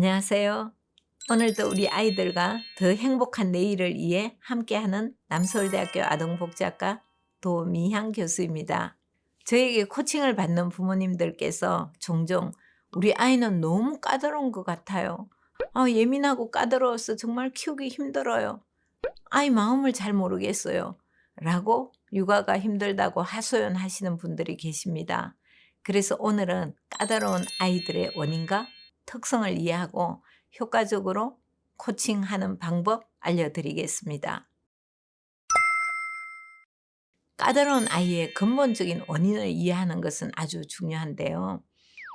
안녕하세요. 오늘도 우리 아이들과 더 행복한 내일을 위해 함께하는 남서울대학교 아동복지학과 도미향 교수입니다. 저에게 코칭을 받는 부모님들께서 종종 우리 아이는 너무 까다로운 것 같아요. 아, 예민하고 까다로워서 정말 키우기 힘들어요. 아이 마음을 잘 모르겠어요. 라고 육아가 힘들다고 하소연하시는 분들이 계십니다. 그래서 오늘은 까다로운 아이들의 원인과 특성을 이해하고 효과적으로 코칭하는 방법 알려드리겠습니다. 까다로운 아이의 근본적인 원인을 이해하는 것은 아주 중요한데요.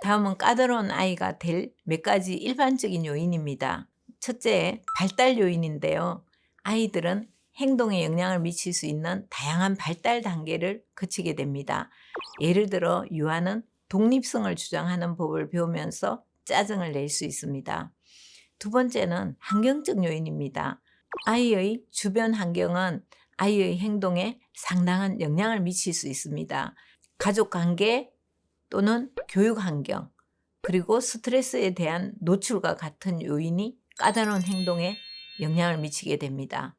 다음은 까다로운 아이가 될 몇 가지 일반적인 요인입니다. 첫째, 발달 요인인데요. 아이들은 행동에 영향을 미칠 수 있는 다양한 발달 단계를 거치게 됩니다. 예를 들어 유아는 독립성을 주장하는 법을 배우면서 짜증을 낼 수 있습니다. 두 번째는 환경적 요인입니다. 아이의 주변 환경은 아이의 행동에 상당한 영향을 미칠 수 있습니다. 가족 관계 또는 교육 환경, 그리고 스트레스에 대한 노출과 같은 요인이 까다로운 행동에 영향을 미치게 됩니다.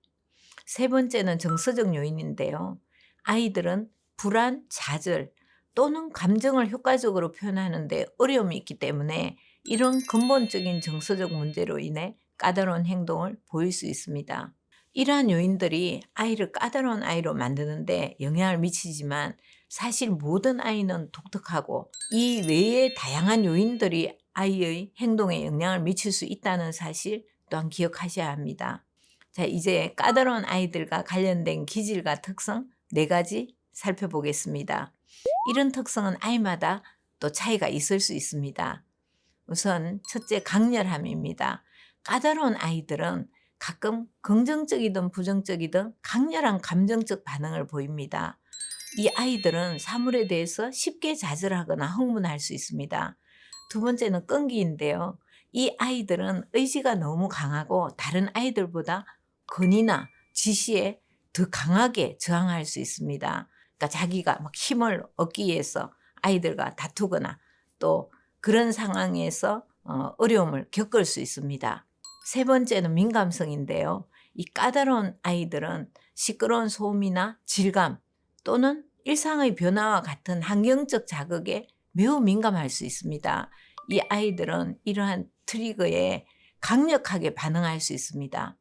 세 번째는 정서적 요인인데요. 아이들은 불안, 좌절 또는 감정을 효과적으로 표현하는데 어려움이 있기 때문에 이런 근본적인 정서적 문제로 인해 까다로운 행동을 보일 수 있습니다. 이러한 요인들이 아이를 까다로운 아이로 만드는데 영향을 미치지만 사실 모든 아이는 독특하고 이 외에 다양한 요인들이 아이의 행동에 영향을 미칠 수 있다는 사실 또한 기억하셔야 합니다. 자, 이제 까다로운 아이들과 관련된 기질과 특성 네 가지 살펴보겠습니다. 이런 특성은 아이마다 또 차이가 있을 수 있습니다. 우선 첫째 강렬함입니다. 까다로운 아이들은 가끔 긍정적이든 부정적이든 강렬한 감정적 반응을 보입니다. 이 아이들은 사물에 대해서 쉽게 좌절하거나 흥분할 수 있습니다. 두 번째는 끈기인데요. 이 아이들은 의지가 너무 강하고 다른 아이들보다 건의나 지시에 더 강하게 저항할 수 있습니다. 그러니까 자기가 막 힘을 얻기 위해서 아이들과 다투거나 또 그런 상황에서 어, 어려움을 겪을 수 있습니다. 세 번째는 민감성인데요. 이 까다로운 아이들은 시끄러운 소음이나 질감 또는 일상의 변화와 같은 환경적 자극에 매우 민감할 수 있습니다. 이 아이들은 이러한 트리거에 강력하게 반응할 수 있습니다.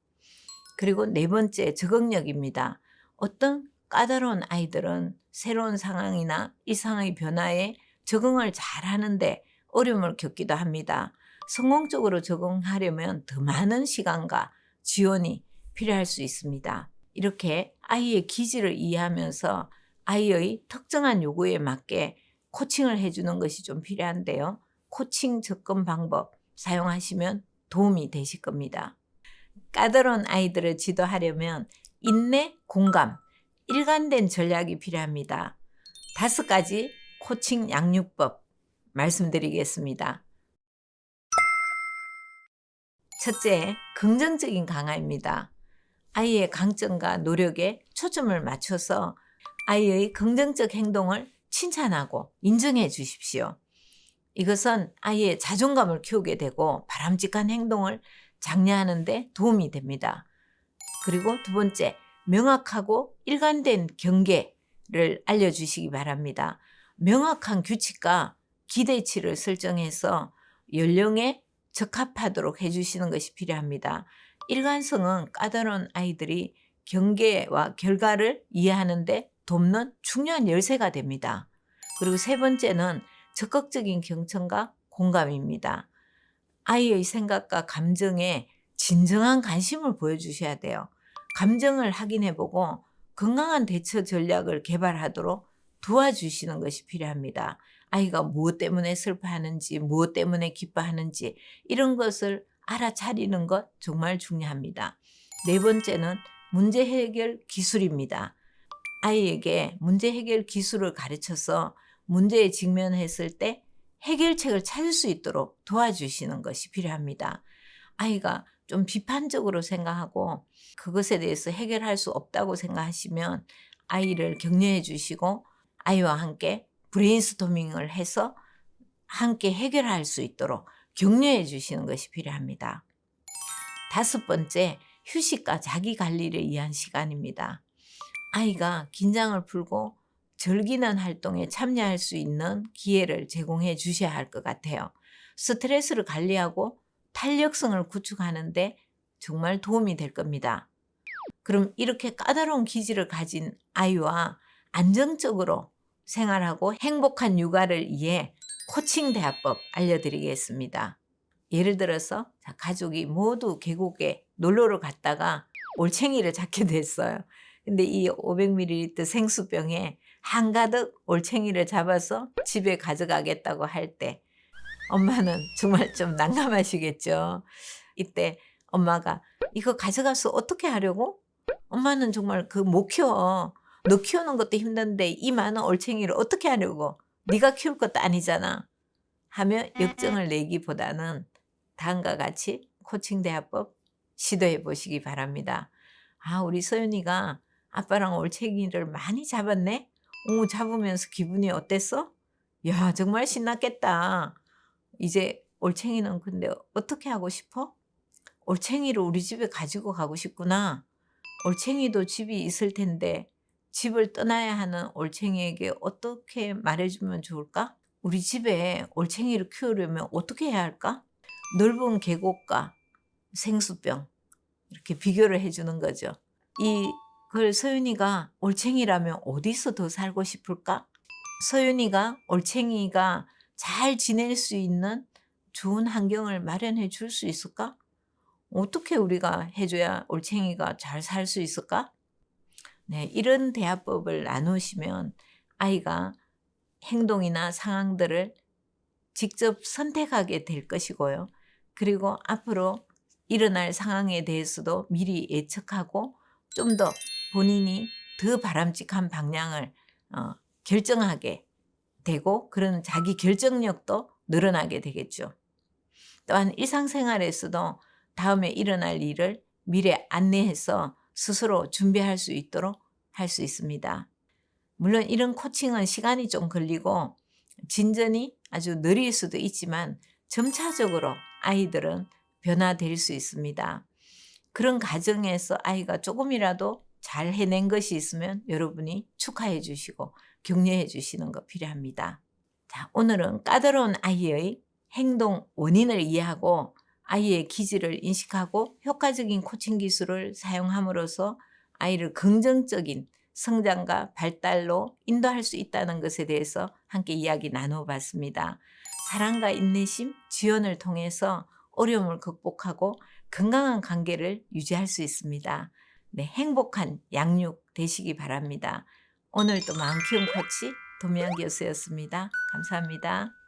그리고 네 번째 적응력입니다. 어떤 까다로운 아이들은 새로운 상황이나 일상의 변화에 적응을 잘 하는데 어려움을 겪기도 합니다. 성공적으로 적응하려면 더 많은 시간과 지원이 필요할 수 있습니다. 이렇게 아이의 기질을 이해하면서 아이의 특정한 요구에 맞게 코칭을 해주는 것이 좀 필요한데요. 코칭 접근 방법 사용하시면 도움이 되실 겁니다. 까다로운 아이들을 지도하려면 인내, 공감, 일관된 전략이 필요합니다. 다섯 가지 코칭 양육법 말씀드리겠습니다. 첫째, 긍정적인 강화입니다. 아이의 강점과 노력에 초점을 맞춰서 아이의 긍정적 행동을 칭찬하고 인정해 주십시오. 이것은 아이의 자존감을 키우게 되고 바람직한 행동을 장려하는데 도움이 됩니다. 그리고 두 번째, 명확하고 일관된 경계를 알려주시기 바랍니다. 명확한 규칙과 기대치를 설정해서 연령에 적합하도록 해주시는 것이 필요합니다. 일관성은 까다로운 아이들이 경계와 결과를 이해하는데 돕는 중요한 열쇠가 됩니다. 그리고 세 번째는 적극적인 경청과 공감입니다. 아이의 생각과 감정에 진정한 관심을 보여주셔야 돼요. 감정을 확인해보고 건강한 대처 전략을 개발하도록 도와주시는 것이 필요합니다. 아이가 무엇 때문에 슬퍼하는지, 무엇 때문에 기뻐하는지, 이런 것을 알아차리는 것 정말 중요합니다. 네 번째는 문제 해결 기술입니다. 아이에게 문제 해결 기술을 가르쳐서 문제에 직면했을 때 해결책을 찾을 수 있도록 도와주시는 것이 필요합니다. 아이가 좀 비판적으로 생각하고 그것에 대해서 해결할 수 없다고 생각하시면 아이를 격려해 주시고 아이와 함께 브레인스토밍을 해서 함께 해결할 수 있도록 격려해 주시는 것이 필요합니다. 다섯 번째, 휴식과 자기 관리를 위한 시간입니다. 아이가 긴장을 풀고 즐기는 활동에 참여할 수 있는 기회를 제공해 주셔야 할 것 같아요. 스트레스를 관리하고 탄력성을 구축하는데 정말 도움이 될 겁니다. 그럼 이렇게 까다로운 기질을 가진 아이와 안정적으로 생활하고 행복한 육아를 위해 코칭 대화법 알려드리겠습니다. 예를 들어서 자, 가족이 모두 계곡에 놀러를 갔다가 올챙이를 잡게 됐어요. 근데 이 500ml 생수병에 한가득 올챙이를 잡아서 집에 가져가겠다고 할 때 엄마는 정말 좀 난감하시겠죠. 이때 엄마가 이거 가져가서 어떻게 하려고? 엄마는 정말 그 못 키워. 너 키우는 것도 힘든데 이 많은 올챙이를 어떻게 하려고? 네가 키울 것도 아니잖아. 하며 역정을 내기보다는 다음과 같이 코칭 대화법 시도해 보시기 바랍니다. 아, 우리 서윤이가 아빠랑 올챙이를 많이 잡았네? 오, 잡으면서 기분이 어땠어? 야, 정말 신났겠다. 이제 올챙이는 근데 어떻게 하고 싶어? 올챙이를 우리 집에 가지고 가고 싶구나. 올챙이도 집이 있을 텐데 집을 떠나야 하는 올챙이에게 어떻게 말해주면 좋을까? 우리 집에 올챙이를 키우려면 어떻게 해야 할까? 넓은 계곡과 생수병 이렇게 비교를 해주는 거죠. 이걸 서윤이가 올챙이라면 어디서 더 살고 싶을까? 서윤이가 올챙이가 잘 지낼 수 있는 좋은 환경을 마련해 줄 수 있을까? 어떻게 우리가 해줘야 올챙이가 잘 살 수 있을까? 네, 이런 대화법을 나누시면 아이가 행동이나 상황들을 직접 선택하게 될 것이고요. 그리고 앞으로 일어날 상황에 대해서도 미리 예측하고 좀 더 본인이 더 바람직한 방향을 어, 결정하게 되고 그런 자기 결정력도 늘어나게 되겠죠. 또한 일상생활에서도 다음에 일어날 일을 미리 안내해서 스스로 준비할 수 있도록 할 수 있습니다. 물론 이런 코칭은 시간이 좀 걸리고 진전이 아주 느릴 수도 있지만 점차적으로 아이들은 변화될 수 있습니다. 그런 과정에서 아이가 조금이라도 잘 해낸 것이 있으면 여러분이 축하해 주시고 격려해 주시는 거 필요합니다. 자, 오늘은 까다로운 아이의 행동 원인을 이해하고 아이의 기질을 인식하고 효과적인 코칭 기술을 사용함으로써 아이를 긍정적인 성장과 발달로 인도할 수 있다는 것에 대해서 함께 이야기 나누어 봤습니다. 사랑과 인내심, 지원을 통해서 어려움을 극복하고 건강한 관계를 유지할 수 있습니다. 네, 행복한 양육 되시기 바랍니다. 오늘도 마음 키움 코치 도미안 교수였습니다. 감사합니다.